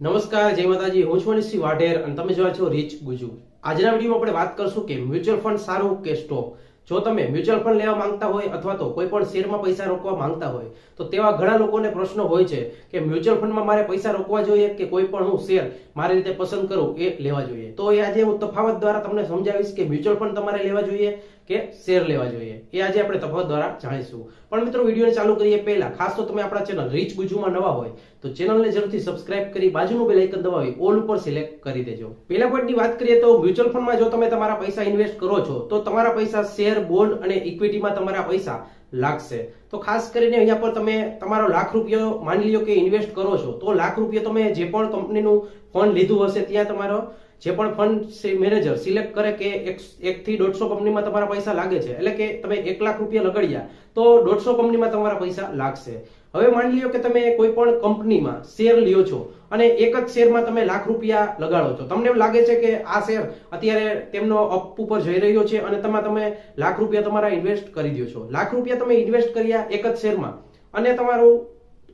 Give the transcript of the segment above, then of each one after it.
નમસ્કાર, જય માતાજી. હું છું મનીષસિંહ વાઢેર અને તમે જોવા છો રીચ ગુજુ. આજના વિડીયોમાં આપણે વાત કરશું કે મ્યુચ્યુઅલ ફંડ સારું કે સ્ટોક જો તમે મ્યુચ્યુઅલ ફંડ લેવા માંગતા હોય અથવા તો કોઈ પણ શેરમાં પૈસા રોકવા માંગતા હોય, તો તેવા ઘણા લોકોને પ્રશ્નો હોય છે કે મ્યુચ્યુઅલ ફંડમાં મારે પૈસા રોકવા જોઈએ કે કોઈ પણ હું શેર મારી રીતે પસંદ કરું એ લેવા જોઈએ. તો એ આજે હું તફાવત દ્વારા તમને સમજાવીશ કે મ્યુચ્યુઅલ ફંડ તમારે લેવા જોઈએ કે શેર લેવા જોઈએ. એ આજે આપણે તફાવત દ્વારા જાણીશું. પણ મિત્રો, વિડીયોને ચાલુ કરીએ પહેલા, ખાસ તો તમે આપણા ચેનલ રીચ ગુજુમાં નવા હોય, તો ચેનલને જરૂરથી સબસ્ક્રાઇબ કરી બાજુનું બેલ આઇકન દબાવી ઓલ ઉપર સિલેક્ટ કરી દેજો. પહેલા પોઈન્ટની વાત કરીએ તો મ્યુચ્યુઅલ ફંડમાં જો તમે તમારા પૈસા ઇન્વેસ્ટ કરો છો, તો તમારા પૈસા શેર બોન્ડ અને ઇક્વિટીમાં તમારા પૈસા લાગશે. તો ખાસ કરીને અહીંયા પર તમે તમારો લાખ રૂપિયો માની લ્યો કે ઇન્વેસ્ટ કરો છો, તો લાખ રૂપિયા તમે જે પણ કંપનીનું ફંડ લીધું હશે, ત્યાં તમારો જે પણ ફંડ મેનેજર સિલેક્ટ કરે કે એક, એકથી દોઢસો કંપનીમાં તમારા પૈસા લાગે છે, એટલે કે તમે એક લાખ રૂપિયા લગાડ્યા, તો દોઢસો કંપનીમાં તમારા પૈસા લાગશે. હવે માની લ્યો કે તમે કોઈ પણ કંપનીમાં શેર લ્યો છો, અને એક જ શેરમાં તમે લાખ રૂપિયા લગાડો છો. તમને એમ લાગે છે કે આ શેર અત્યારે તેમનો અપ ઉપર જઈ રહ્યો છે, અને તમે તમે લાખ રૂપિયા તમારા ઇન્વેસ્ટ કરી દો છો. લાખ રૂપિયા તમે ઇન્વેસ્ટ કર્યા એક જ શેરમાં અને તમારું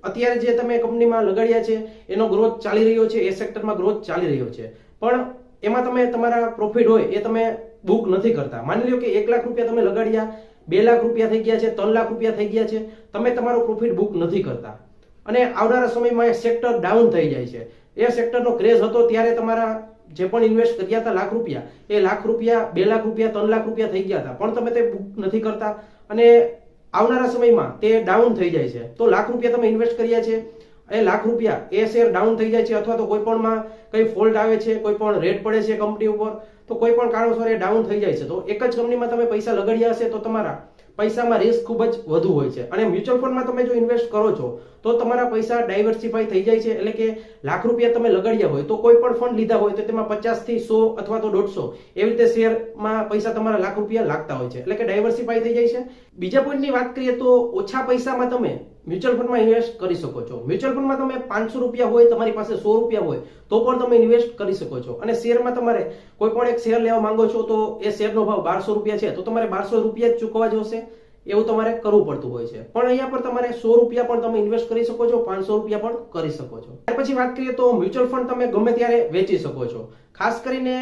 અત્યારે જે તમે કંપનીમાં લગાડ્યા છે, એનો ગ્રોથ ચાલી રહ્યો છે, એ સેક્ટરમાં ગ્રોથ ચાલી રહ્યો છે. પણ એમાં તમે તમારા પ્રોફિટ હોય એ તમે બુક નથી કરતા. માની લો કે એક લાખ રૂપિયા તમે લગાડ્યા, બે લાખ રૂપિયા થઈ ગયા છે, ત્રણ લાખ રૂપિયા થઈ ગયા છે, તમે તમારો પ્રોફિટ બુક નથી કરતા. અને આવનારા સમયમાં એ સેક્ટર ડાઉન થઈ જાય છે. એ સેક્ટરનો ક્રેઝ હતો ત્યારે તમારા જે પણ ઇન્વેસ્ટ કર્યા હતા લાખ રૂપિયા, એ લાખ રૂપિયા, બે લાખ રૂપિયા, ત્રણ લાખ રૂપિયા થઈ ગયા હતા. પણ તમે તે બુક નથી કરતા. અને આવનારા સમયમાં તે ડાઉન થઈ જાય છે. તો લાખ રૂપિયા તમે ઇન્વેસ્ટ કર્યા છે. એ લાખ રૂપિયા એ શેર ડાઉન થઈ જાય છે અથવા તો કોઈ પણમાં કઈ ફોલ્ટ આવે છે, કોઈ પણ રેટ પડે છે કંપની ઉપર, તો કોઈ પણ કારણોસર એ ડાઉન થઈ જાય છે. તો એક જ કંપનીમાં તમે પૈસા લગાડ્યા હશે તો તમારા પૈસામાં રિસ્ક ખૂબ જ વધુ હોય છે. અને મ્યુચ્યુઅલ ફંડમાં તમે જો ઇન્વેસ્ટ કરો છો, તો તમારા પૈસા ડાયવર્સિફાઈ થઈ જાય છે, એટલે કે લાખ રૂપિયા તમે લગાડ્યા હોય, તો કોઈ પણ ફંડ લીધા હોય, તો તેમાં પચાસથી સો અથવા તો દોઢસો એવી રીતે શેરમાં પૈસા તમારા લાખ રૂપિયા લાગતા હોય છે. એટલે કે ડાયવર્સિફાઈ થઈ જાય છે. બીજા પોઈન્ટની વાત કરીએ તો ઓછા પૈસામાં તમે મ્યુચ્યુઅલ ફંડમાં ઇન્વેસ્ટ કરી શકો છો. મ્યુચ્યુઅલ ફંડમાં તમે પાંચસો રૂપિયા હોય, તમારી પાસે સો રૂપિયા હોય, તો પણ તમે ઇન્વેસ્ટ કરી શકો છો. અને શેરમાં તમારે કોઈ પણ એક શેર લેવા માંગો છો, તો એ શેરનો ભાવ બારસો રૂપિયા છે, તો તમારે બારસો રૂપિયા જ ચૂકવવા જોશે. એવું તમારે કરવું પડતું હોય છે. પણ અહીંયા પર તમારે સો રૂપિયા પણ તમે ઇન્વેસ્ટ કરી શકો છો, પાંચસો રૂપિયા પણ કરી શકો છો. ત્યાર પછી વાત કરીએ તો મ્યુચ્યુઅલ ફંડ તમે ગમે ત્યારે વેચી શકો છો. ખાસ કરીને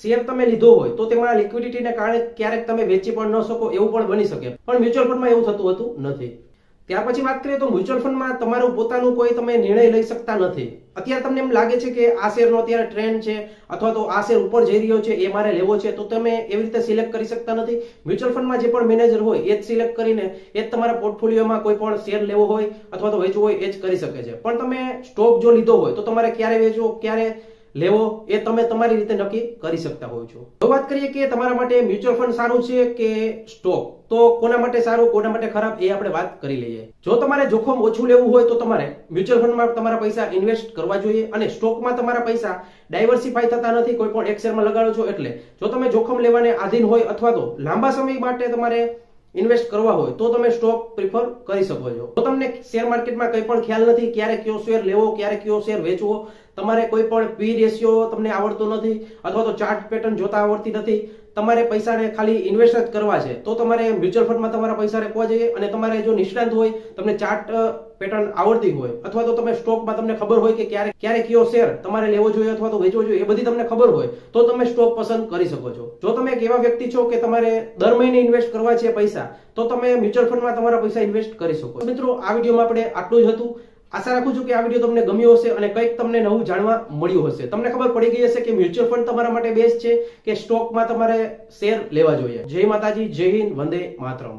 શેર તમે લીધો હોય, તો તેમાં લિક્વિડિટીને કારણે ક્યારેક તમે વેચી પણ ન શકો, એવું પણ બની શકે. પણ મ્યુચ્યુઅલ ફંડમાં એવું થતું હતું નથી. ત્યાર પછી વાત કરીએ તો મ્યુચ્યુઅલ ફંડમાં તમારું પોતાનું કોઈ તમે નિર્ણય લઈ શકતા નથી. અત્યારે તમને એમ લાગે છે કે આ શેરનો અત્યારે ટ્રેન્ડ છે અથવા તો આ શેર ઉપર જઈ રહ્યો છે, એ મારે લેવો છે, તો તમે એવી રીતે સિલેક્ટ કરી શકતા નથી. મ્યુચ્યુઅલ ફંડમાં જે પણ મેનેજર હોય, એ જ સિલેક્ટ કરીને એ જ તમારા પોર્ટફોલિયોમાં કોઈ પણ શેર લેવો હોય અથવા તો વેચવો હોય, એ જ કરી શકે છે. પણ તમે સ્ટોક જો લીધો હોય, તો તમારે ક્યારે વેચવો, ક્યારે લેવો એ તમે તમારી રીતે નક્કી કરી શકતા હોવ છો. તો વાત કરીએ કે તમારા માટે મ્યુચ્યુઅલ ફંડ સારું છે કે સ્ટોક? તો કોના માટે સારું, કોના માટે ખરાબ એ આપણે વાત કરી લઈએ. જો તમારે જોખમ ઓછું લેવું હોય તો તમારે મ્યુચ્યુઅલ ફંડમાં તમારા પૈસા ઇન્વેસ્ટ કરવા જોઈએ અને સ્ટોકમાં તમારા પૈસા ડાયવર્સિફાઈ થતા નથી, કોઈ પણ એક શેરમાં લગાડો છો એટલે. જો તમે જોખમ લેવાને આધીન હોય અથવા તો લાંબા સમય માટે તમારે ઇન્વેસ્ટ કરવા હોય તો તમે સ્ટોક પ્રિફર કરી શકો છો. તો તમને શેર માર્કેટમાં કંઈ પણ ખ્યાલ નથી ક્યારે કયો શેર લેવો, ક્યારે કયો શેર વેચવો. તમારે કોઈ પણ પી રેશિયો તમને આવડતો નથી અથવા તો ચાર્ટ પેટર્ન જોતા આવડતી નથી. તમારે પૈસાને ખાલી ઇન્વેસ્ટ જ કરવા છે, તો તમારે મ્યુચ્યુઅલ ફંડમાં તમારા પૈસા રાખવા જોઈએ અને તમારે જો નિષ્ણાંત હોય, તમને ચાર્ટ પેટર્ન આવડતી હોય, અથવા તો તમે સ્ટોકમાં તમને ખબર હોય કે ક્યારે ક્યારે કયો શેર તમારે લેવો જોઈએ અથવા તો વેચવો જોઈએ, એ બધી તમને ખબર હોય, તો તમે સ્ટોક પસંદ કરી શકો છો. જો તમે એક એવા વ્યક્તિ છો કે તમારે દર મહિને ઇન્વેસ્ટ કરવા છે પૈસા, તો તમે મ્યુચ્યુઅલ ફંડમાં તમારા પૈસા ઇન્વેસ્ટ કરી શકો મિત્રો, આ વિડીયોમાં આપણે આટલું જ હતું. આશા રાખું છું કે આ વીડિયો તમને ગમ્યો હશે અને કંઈક તમને નવું જાણવા મળ્યું હશે. તમને ખબર પડી ગઈ હશે કે મ્યુચ્યુઅલ ફંડ તમારા માટે બેસ્ટ છે કે સ્ટોકમાં તમારે શેર લેવા જોઈએ. જય માતાજી, જય હિન્દ, વંદે માતરમ.